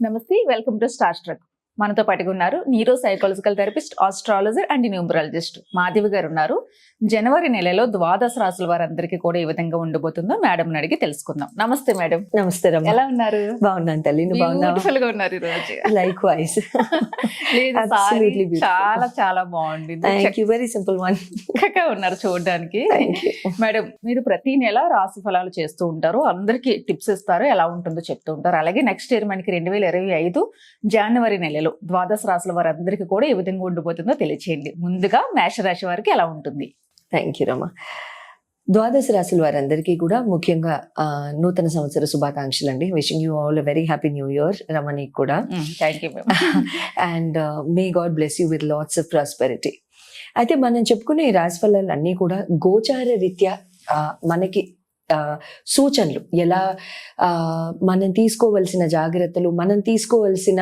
నమస్తే welcome to star struck మనతో పాటుగా ఉన్నారు neuro psychological therapist astrologer and numerologist Madhavi గారు ఉన్నారు. జనవరి నెలలో ద్వాదశ రాసుల వారందరికీ కూడా ఏ విధంగా ఉండబోతుందో మేడం అడిగి తెలుసుకుందాం. నమస్తే మేడం నమస్తే ఎలా ఉన్నారు? బాగున్నాను తల్లి బ్యూటిఫుల్గా ఉన్నారు ఈ రోజు లైక్ వైజ్. చాలా చాలా బాగుంది thank you very simple one ఉన్నారు చూడడానికి. మేడం మీరు ప్రతి నెల రాశి ఫలాలు చేస్తూ ఉంటారు. అందరికి టిప్స్ ఇస్తారు. ఎలా ఉంటుందో చెప్తూ ఉంటారు. అలాగే నెక్స్ట్ ఇయర్ మనకి రెండు వేల ఇరవై ఐదు జనవరి నెలలో ద్వాదశ రాశుల వారందరికీ కూడా ఏ విధంగా ఉండిపోతుందో తెలియచేయండి. ముందుగా మేషరాశి వారికి ఎలా ఉంటుంది? థ్యాంక్ యూ రమ్మ ద్వాదశ రాశుల వారందరికీ కూడా ముఖ్యంగా ఆ, నూతన సంవత్సర శుభాకాంక్షలు అండి wishing you all very happy new year రమణికి కూడా. Thank you and may God bless you with lots of prosperity అయితే మనం చెప్పుకునే ఈ రాశి ఫలాలు అన్నీ కూడా గోచార రీత్యా ఆ, మనకి సూచనలు. ఎలా మనం తీసుకోవలసిన జాగ్రత్తలు మనం తీసుకోవలసిన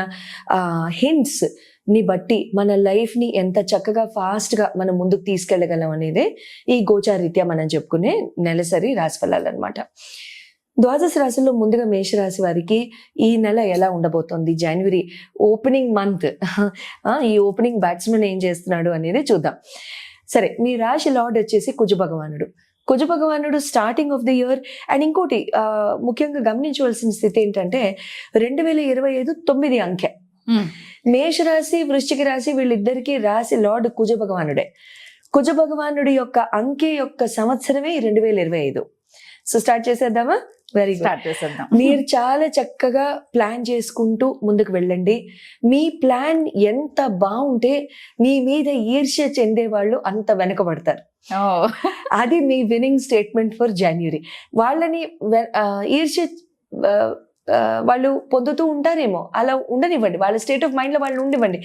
హింట్స్ని బట్టి మన లైఫ్ని ఎంత చక్కగా ఫాస్ట్గా మనం ముందుకు తీసుకెళ్ళగలం అనేది ఈ గోచార రీత్యా మనం చెప్పుకునే నెలసరి రాశిఫలాలు అనమాట ద్వాదశ రాశుల్లో ముందుగా మేషరాశి వారికి ఈ నెల ఎలా ఉండబోతోంది? జనవరి ఓపెనింగ్ మంత్ ఈ ఓపెనింగ్ బ్యాట్స్మెన్ ఏం చేస్తున్నాడు అనేది చూద్దాం. సరే మీ రాశి లార్డ్ వచ్చేసి కుజ భగవానుడు. కుజ భగవానుడు starting of the year and ఇంకోటి ముఖ్యంగా గమనించవలసిన స్థితి ఏంటంటే రెండు వేల ఇరవై ఐదు తొమ్మిది అంకె. మేషరాశి వృశ్చిక రాశి వీళ్ళిద్దరికీ రాశి లార్డ్ కుజ భగవానుడే. కుజ భగవానుడి యొక్క అంకె యొక్క సంవత్సరమే రెండు వేల ఇరవై ఐదు. సో స్టార్ట్ చేసేద్దామా? వెరీ స్టార్ట్ చేసేద్దాం. మీరు చాలా చక్కగా ప్లాన్ చేసుకుంటూ ముందుకు వెళ్ళండి. మీ ప్లాన్ ఎంత బాగుంటే మీ మీద ఈర్ష్య చెందే వాళ్ళు అంత వెనకబడతారు. అది మీ విన్నింగ్ స్టేట్మెంట్ ఫర్ జనవరి వాళ్ళని ఈర్ష్య వాళ్ళు పొందుతూ ఉంటారేమో. అలా ఉండనివ్వండి. వాళ్ళ స్టేట్ ఆఫ్ మైండ్లో వాళ్ళు ఉండివ్వండి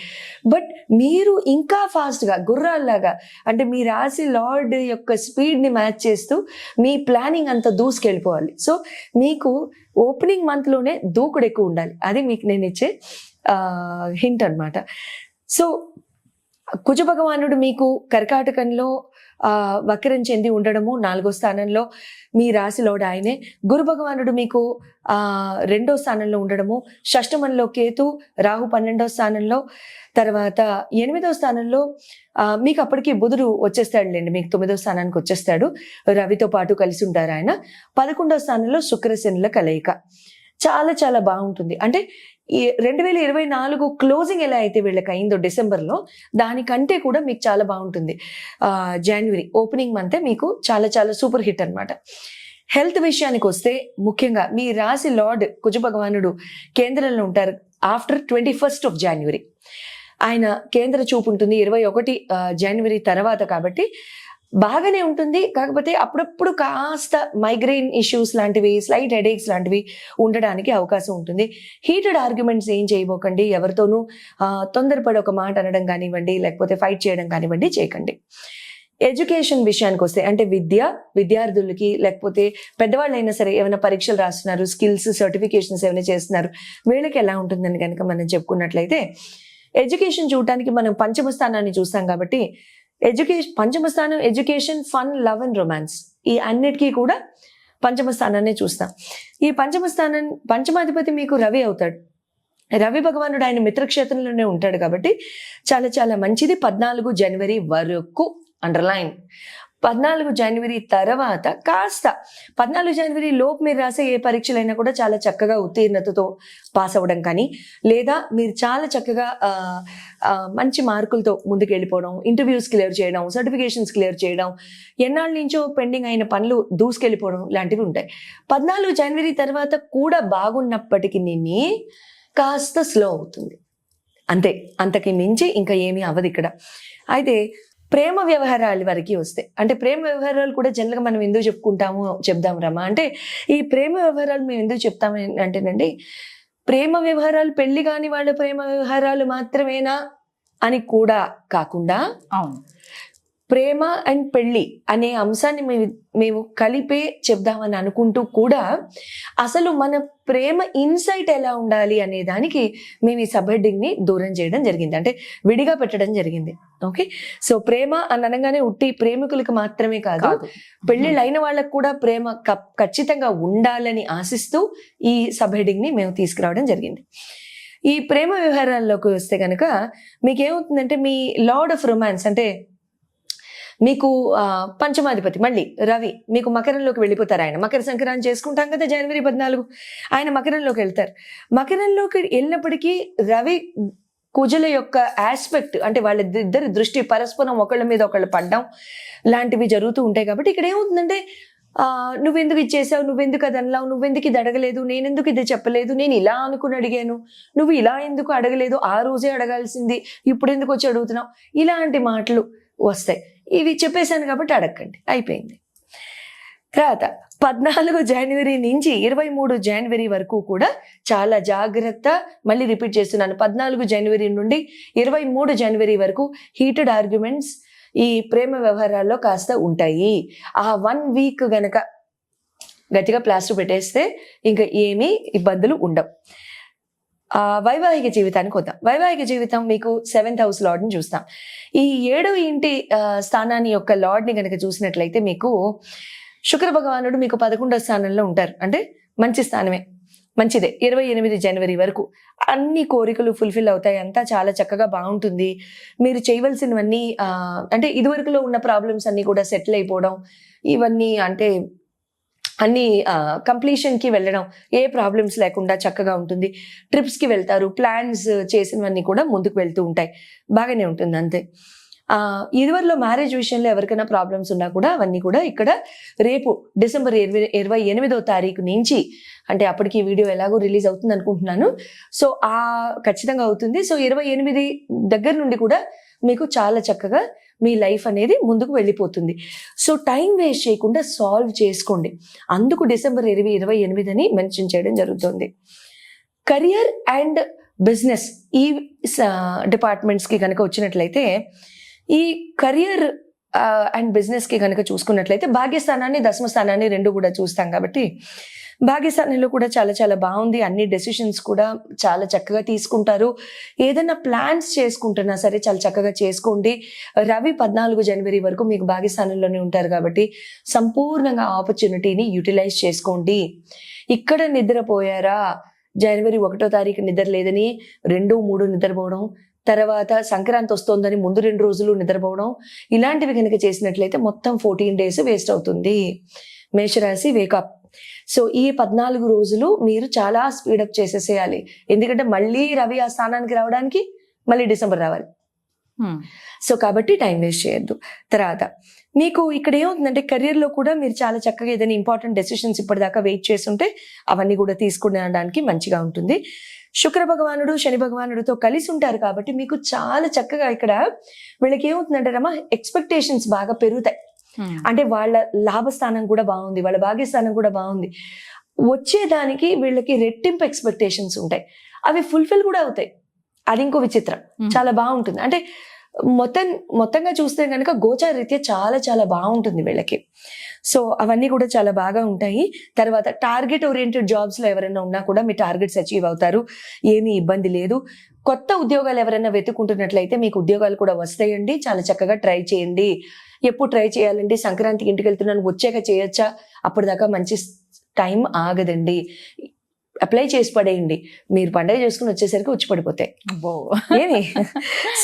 బట్ మీరు ఇంకా ఫాస్ట్గా గుర్రాల్లాగా అంటే మీ రాశి లార్డ్ యొక్క స్పీడ్ని మ్యాచ్ చేస్తూ మీ ప్లానింగ్ అంతా దూసుకెళ్ళిపోవాలి. సో మీకు ఓపెనింగ్ మంత్లోనే దూకుడు ఎక్కువ ఉండాలి. అది మీకు నేను ఇచ్చే హింట్ అన్నమాట. సో కుజ భగవానుడు మీకు కర్కాటకంలో ఆ, వక్రం చెంది ఉండడము నాలుగో స్థానంలో మీ రాశిలోడు ఆయనే. గురు భగవానుడు మీకు ఆ రెండో స్థానంలో ఉండడము షష్టమంలో కేతు రాహు పన్నెండో స్థానంలో తర్వాత ఎనిమిదో స్థానంలో ఆ, మీకు అప్పటికి బుధుడు వచ్చేస్తాడులేండి మీకు తొమ్మిదో స్థానానికి వచ్చేస్తాడు. రవితో పాటు కలిసి ఉంటారు ఆయన. పదకొండో స్థానంలో శుక్రశనుల కలయిక. చాలా చాలా బాగుంటుంది. అంటే ఈ రెండు వేల ఇరవై నాలుగు క్లోజింగ్ ఎలా అయితే వీళ్ళకి అయిందో డిసెంబర్లో దానికంటే కూడా మీకు చాలా బాగుంటుంది. జనవరి ఓపెనింగ్ మంతే మీకు చాలా చాలా సూపర్ హిట్ అన్నమాట. హెల్త్ విషయానికి వస్తే ముఖ్యంగా మీ రాశి లార్డ్ కుజ భగవానుడు కేంద్రంలో ఉంటారు after twenty first of January ఆయన కేంద్ర చూపు ఉంటుంది ఇరవై ఒకటి జనవరి తర్వాత కాబట్టి బాగానే ఉంటుంది. కాకపోతే అప్పుడప్పుడు కాస్త మైగ్రెయిన్ ఇష్యూస్ లాంటివి స్లైట్ హెడేక్స్ లాంటివి ఉండడానికి అవకాశం ఉంటుంది. హీటెడ్ ఆర్గ్యుమెంట్స్ ఏం చేయబోకండి? ఎవరితోనూ తొందరపడి ఒక మాట అనడం కానివ్వండి లేకపోతే ఫైట్ చేయడం కానివ్వండి చేయకండి. ఎడ్యుకేషన్ విషయానికి వస్తే అంటే విద్య విద్యార్థులకి లేకపోతే పెద్దవాళ్ళు అయినా సరే ఏమైనా పరీక్షలు రాస్తున్నారు స్కిల్స్ సర్టిఫికేషన్స్ ఏమైనా చేస్తున్నారు వీళ్ళకి ఎలా ఉంటుందని కనుక మనం చెప్పుకున్నట్లయితే ఎడ్యుకేషన్ చూడటానికి మనం పంచమ స్థానాన్ని చూస్తాం కాబట్టి ఎడ్యుకేషన్ పంచమ స్థానం education fun love and romance. ఈ అన్నిటికీ కూడా పంచమ స్థానాన్ని చూస్తాం. ఈ పంచమ స్థానం పంచమాధిపతి మీకు రవి అవుతాడు. రవి భగవానుడు ఆయన మిత్రక్షేత్రంలోనే ఉంటాడు కాబట్టి చాలా చాలా మంచిది పద్నాలుగు జనవరి వరకు అండర్లైన్. పద్నాలుగు జనవరి తర్వాత కాస్త పద్నాలుగు జనవరి లోపు మీరు రాసే ఏ పరీక్షలైనా కూడా చాలా చక్కగా ఉత్తీర్ణతతో పాస్ అవ్వడం కానీ లేదా మీరు చాలా చక్కగా మంచి మార్కులతో ముందుకు వెళ్ళిపోవడం ఇంటర్వ్యూస్ క్లియర్ చేయడం సర్టిఫికేషన్స్ క్లియర్ చేయడం ఎన్నాళ్ళ నుంచో పెండింగ్ అయిన పనులు దూసుకెళ్ళిపోవడం లాంటివి ఉంటాయి. పద్నాలుగు జనవరి తర్వాత కూడా బాగున్నప్పటికీ నిన్ని కాస్త స్లో అవుతుంది. అంతే అంతకి మించి ఇంకా ఏమీ అవ్వదు ఇక్కడ. అయితే ప్రేమ వ్యవహారాల వరకు వస్తాయి. అంటే ప్రేమ వ్యవహారాలు కూడా జనరల్గా మనం ఎందుకు చెప్పుకుంటాము చెప్దాం రమ్మా అంటే ఈ ప్రేమ వ్యవహారాలు మేము ఎందుకు చెప్తాము అంటేనండి ప్రేమ వ్యవహారాలు పెళ్ళి కాని వాళ్ళ ప్రేమ వ్యవహారాలు మాత్రమేనా అని కూడా కాకుండా అవును. ప్రేమ అండ్ పెళ్ళి అనే అంశాన్ని మేము మేము కలిపే చెప్దామని అనుకుంటూ కూడా అసలు మన ప్రేమ ఇన్సైట్ ఎలా ఉండాలి అనే దానికి మేము ఈ సబ్ హెడ్డింగ్ని దూరం చేయడం జరిగింది. అంటే విడిగా పెట్టడం జరిగింది. ఓకే? సో ప్రేమ అని అనగానే ఉట్టి ప్రేమికులకు మాత్రమే కాదు అయిన వాళ్ళకు కూడా ప్రేమ ఖచ్చితంగా ఉండాలని ఆశిస్తూ ఈ సబ్ హెడ్డింగ్ని మేము తీసుకురావడం జరిగింది. ఈ ప్రేమ వ్యవహారాల్లోకి వస్తే కనుక మీకు ఏమవుతుందంటే మీ లార్డ్ ఆఫ్ రొమాన్స్ అంటే మీకు పంచమాధిపతి మళ్ళీ రవి మీకు మకరంలోకి వెళ్ళిపోతారు ఆయన. మకర సంక్రాంతి చేసుకుంటాం కదా జనవరి పద్నాలుగు. ఆయన మకరంలోకి వెళ్తారు. మకరంలోకి వెళ్ళినప్పటికీ రవి కుజుల యొక్క ఆస్పెక్ట్ అంటే వాళ్ళ ఇద్దరి దృష్టి పరస్పరం ఒకళ్ళ మీద ఒకళ్ళు పడ్డం లాంటివి జరుగుతూ ఉంటాయి కాబట్టి ఇక్కడ ఏమవుతుందంటే ఆ, నువ్వెందుకు ఇచ్చేసావు నువ్వెందుకు అది అనలావు? నువ్వెందుకు ఇది అడగలేదు? నేనెందుకు ఇది చెప్పలేదు? నేను ఇలా అనుకుని అడిగాను. నువ్వు ఇలా ఎందుకు అడగలేదు? ఆ రోజే అడగాల్సింది. ఇప్పుడు ఎందుకు వచ్చి అడుగుతున్నావు? ఇలాంటి మాటలు వస్తాయి. ఇవి చెప్పేశాను కాబట్టి అడగండి. అయిపోయింది. తర్వాత పద్నాలుగు జనవరి నుంచి ఇరవై మూడు జనవరి వరకు కూడా చాలా జాగ్రత్త మళ్ళీ రిపీట్ చేస్తున్నాను. పద్నాలుగు జనవరి నుండి ఇరవై మూడు జనవరి వరకు హీటెడ్ ఆర్గ్యుమెంట్స్ ఈ ప్రేమ వ్యవహారాల్లో కాస్త ఉంటాయి. ఆ వన్ వీక్ గనక గట్టిగా ప్లాస్టర్ పెట్టేస్తే ఇంకా ఏమీ ఇబ్బందులు ఉండవు. వైవాహిక జీవితానికి వద్దాం. వైవాహిక జీవితం మీకు సెవెంత్ హౌస్ లార్డ్ని చూస్తాం. ఈ ఏడవ ఇంటి స్థానాన్ని యొక్క లార్డ్ని కనుక చూసినట్లయితే మీకు శుక్ర భగవానుడు మీకు పదకొండవ స్థానంలో ఉంటారు. అంటే మంచి స్థానమే. మంచిదే. ఇరవై ఎనిమిది జనవరి వరకు అన్ని కోరికలు ఫుల్ఫిల్ అవుతాయి. అంతా చాలా చక్కగా బాగుంటుంది. మీరు చేయవలసినవన్నీ అంటే ఇదివరకులో ఉన్న ప్రాబ్లమ్స్ అన్నీ కూడా సెటిల్ అయిపోవడం ఇవన్నీ అంటే అన్ని కంప్లీషన్కి వెళ్ళడం ఏ ప్రాబ్లమ్స్ లేకుండా చక్కగా ఉంటుంది. ట్రిప్స్కి వెళ్తారు ప్లాన్స్ చేసినవన్నీ కూడా ముందుకు వెళ్తూ ఉంటాయి. బాగానే ఉంటుంది అంతే. ఇదివరలో మ్యారేజ్ విషయంలో ఎవరికైనా ప్రాబ్లమ్స్ ఉన్నా కూడా అవన్నీ కూడా ఇక్కడ రేపు డిసెంబర్ ఇరవై ఇరవై ఎనిమిదో తారీఖు నుంచి అంటే అప్పటికి ఈ వీడియో ఎలాగో రిలీజ్ అవుతుంది అనుకుంటున్నాను. సో ఆ ఖచ్చితంగా అవుతుంది. సో ఇరవై ఎనిమిది దగ్గర నుండి కూడా మీకు చాలా చక్కగా మీ లైఫ్ అనేది ముందుకు వెళ్ళిపోతుంది. సో టైం వేస్ట్ చేయకుండా సాల్వ్ చేసుకోండి. అందుకు డిసెంబర్ ఇరవై ఇరవై ఎనిమిది అని మెన్షన్ చేయడం జరుగుతుంది. కెరియర్ అండ్ బిజినెస్ ఈ డిపార్ట్మెంట్స్కి కనుక వచ్చినట్లయితే ఈ కెరియర్ అండ్ బిజినెస్కి కనుక చూసుకున్నట్లయితే భాగ్యస్థానాన్ని దశమస్థానాన్ని రెండు కూడా చూస్తాం కాబట్టి భాగ్యస్థానంలో కూడా చాలా చాలా బాగుంది. అన్ని డెసిషన్స్ కూడా చాలా చక్కగా తీసుకుంటారు. ఏదైనా ప్లాన్స్ చేసుకుంటున్నా సరే చాలా చక్కగా చేసుకోండి. రవి పద్నాలుగు జనవరి వరకు మీకు భాగ్యస్థానంలోనే ఉంటారు కాబట్టి సంపూర్ణంగా ఆపర్చునిటీని యూటిలైజ్ చేసుకోండి. ఇక్కడ నిద్రపోయారా? జనవరి ఒకటో తారీఖు నిద్ర లేదని రెండు మూడు నిద్రపోవడం తర్వాత సంక్రాంతి వస్తోందని ముందు రెండు రోజులు నిద్రపోవడం ఇలాంటివి కనుక చేసినట్లయితే మొత్తం ఫోర్టీన్ డేస్ వేస్ట్ అవుతుంది. మేషరాశి వేకప్ సో ఈ పద్నాలుగు రోజులు మీరు చాలా స్పీడప్ చేసేసేయాలి. ఎందుకంటే మళ్ళీ రవి ఆ స్థానానికి రావడానికి మళ్ళీ డిసెంబర్ రావాలి. సో కాబట్టి టైం వేస్ట్ చేయొద్దు. తర్వాత మీకు ఇక్కడ ఏమవుతుందంటే కెరియర్లో కూడా మీరు చాలా చక్కగా ఏదైనా ఇంపార్టెంట్ డెసిషన్స్ ఇప్పటిదాకా వెయిట్ చేస్తుంటే అవన్నీ కూడా తీసుకునేడానికి మంచిగా ఉంటుంది. శుక్ర భగవానుడు శని భగవానుడితో కలిసి ఉంటారు కాబట్టి మీకు చాలా చక్కగా ఇక్కడ వీళ్ళకి ఏమవుతుందంటే రమ ఎక్స్పెక్టేషన్స్ బాగా పెరుగుతాయి. హ్మ్. అంటే వాళ్ళ లాభస్థానం కూడా బాగుంది వాళ్ళ భాగ్యస్థానం కూడా బాగుంది. వచ్చేదానికి వీళ్ళకి రెట్టింపు ఎక్స్పెక్టేషన్స్ ఉంటాయి. అవి ఫుల్ఫిల్ కూడా అవుతాయి. అది ఇంకో విచిత్రం. చాలా బాగుంటుంది. అంటే మొత్తం మొత్తంగా చూస్తే కనుక గోచార రీత్యా చాలా చాలా బాగుంటుంది వీళ్ళకి. సో అవన్నీ కూడా చాలా బాగా ఉంటాయి. తర్వాత టార్గెట్ ఓరియంటెడ్ జాబ్స్లో ఎవరైనా ఉన్నా కూడా మీ టార్గెట్స్ అచీవ్ అవుతారు. ఏమీ ఇబ్బంది లేదు. కొత్త ఉద్యోగాలు ఎవరైనా వెతుకుంటున్నట్లయితే మీకు ఉద్యోగాలు కూడా వస్తాయండి. చాలా చక్కగా ట్రై చేయండి. ఎప్పుడు ట్రై చేయాలండి? సంక్రాంతికి ఇంటికి వెళ్తున్నాను వచ్చాక చేయొచ్చా? అప్పటిదాకా మంచి టైం ఆగదండి. అప్లై చేసి పడేయండి. మీరు పండగ చేసుకుని వచ్చేసరికి వచ్చి పడిపోతాయి. ఏమి?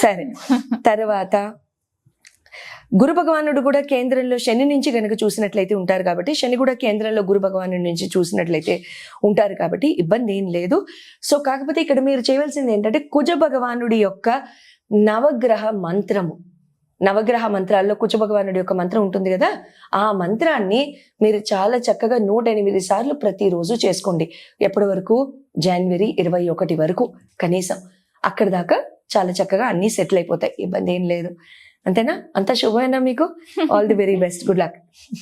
సరే. తర్వాత గురు భగవానుడు కూడా కేంద్రంలో శని నుంచి గనుక చూసినట్లయితే ఉంటారు కాబట్టి శని కూడా కేంద్రంలో గురు భగవానుడి నుంచి చూసినట్లయితే ఉంటారు కాబట్టి ఇబ్బంది ఏం లేదు. సో కాకపోతే ఇక్కడ మీరు చేయవలసింది ఏంటంటే కుజ భగవానుడి యొక్క నవగ్రహ మంత్రము. నవగ్రహ మంత్రాల్లో కుజ భగవానుడి యొక్క మంత్రం ఉంటుంది కదా? ఆ మంత్రాన్ని మీరు చాలా చక్కగా నూట ఎనిమిది సార్లు ప్రతిరోజు చేసుకోండి. ఎప్పటి వరకు? జనవరి ఇరవై ఒకటి వరకు కనీసం. అక్కడ దాకా చాలా చక్కగా అన్నీ సెటిల్ అయిపోతాయి. ఇబ్బంది ఏం లేదు. అంతేనా? అంత శుభమైనా మీకు? All the very best good luck